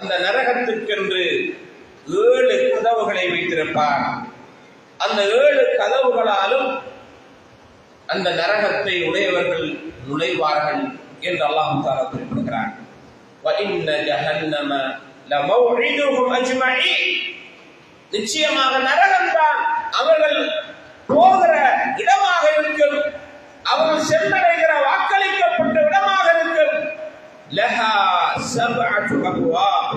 அந்த நரகத்துக்கென்று ஏழு கதவுகளை வைத்திருப்பார். அந்த ஏழு கதவுகளாலும் அந்த நரகத்தை உடையவர்கள் நுழைவார்கள் என்று அல்லாஹு தாலா குறிப்பிடுகிறான். நிச்சயமாக நரகம் தான் அவர்கள் லஹா சப்அத்து அப்வாப்.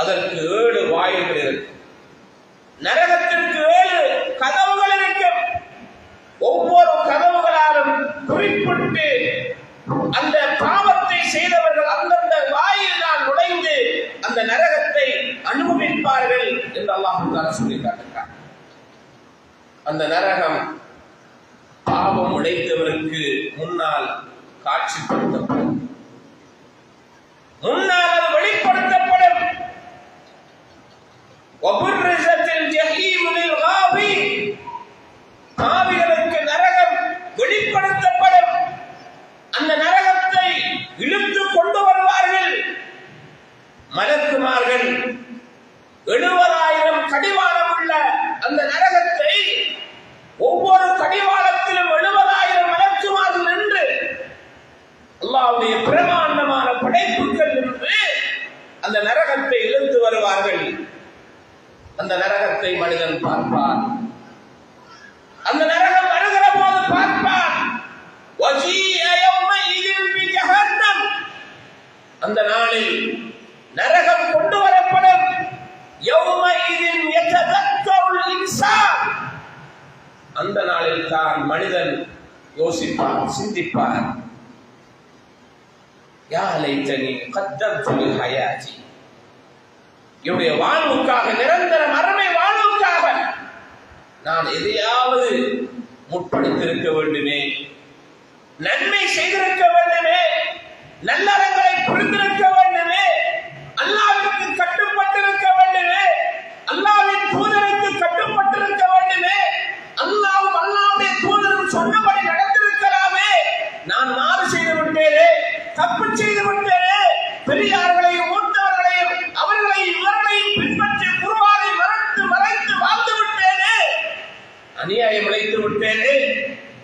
அதற்கு ஏழு வாயில்கள் இருக்கும் நரகத்திற்கு ஏழு கதவுகள் இருக்கும். ஒவ்வொரு கதவுகளாலும் குறிப்பிட்டு அந்த பாவத்தை செய்தவர்கள் அந்தந்த வாயில் தான் நுழைந்து அந்த நரகத்தை அனுபவிப்பார்கள் என்று அல்லாஹ் சொல்லி காட்டுகிறார் அந்த நரகம் பாவம் உடைத்தவருக்கு முன்னால் காட்சிப்படுத்தப்படும். பாவிகளுக்கு நரகம் வெளிப்படுத்தப்படும். அந்த நரகத்தை இழுத்து கொண்டு வருவார்கள். மலக்குமார்கள் எழுபதாயிரம் கடிவாளம் உள்ள அந்த நரகத்தை ஒவ்வொரு கடிவாளத்திலும் எழுபதாயிரம் மலக்குமார்கள் நின்று அல்லாவுடைய பிரமாண்டமான படைப்புகள் நின்று அந்த நரகத்தை இழுத்து வருவார்கள். அந்த நரகத்தை மனிதன் பார்ப்பான். அந்த நரகம் வருகிற போது பார்ப்பான். அந்த நாளில் நரகம் கொண்டு வரப்படும். அந்த நாளில் தான் மனிதன் யோசிப்பான் சிந்திப்பான். யாரை தனி கத்தம் சொல்லி ஹயாஜி என்னுடைய வாழ்வுக்காக நிரந்தர மரணை வாழ்வுக்காக நான் எதையாவது முற்படுத்திருக்க வேண்டுமே? நன்மை செய்திருக்க வேண்டுமே? நல்லறங்களை புரிந்திருக்க வேண்டுமே? அல்லாவிற்கு கட்டுப்பட்டிருக்க வேண்டுமே? அல்லாவின் தூதருக்கு கட்டுப்பட்டிருக்க வேண்டுமே? அல்லாவும் அல்லாவுடைய தூதரும் சொன்னபடி நடந்திருக்கலாமே? நான் மாறு செய்து விட்டேனே? தப்பு செய்து விட்டேனே? பெரியார்களை அநியாயம் இழைத்து விட்டேனே.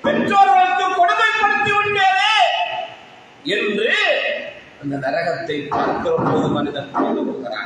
பெற்றோர்களுக்கு கொடுமைப்படுத்தி விட்டேனே என்று அந்த நரகத்தை பார்க்கிற போது மனிதன் போகிறான்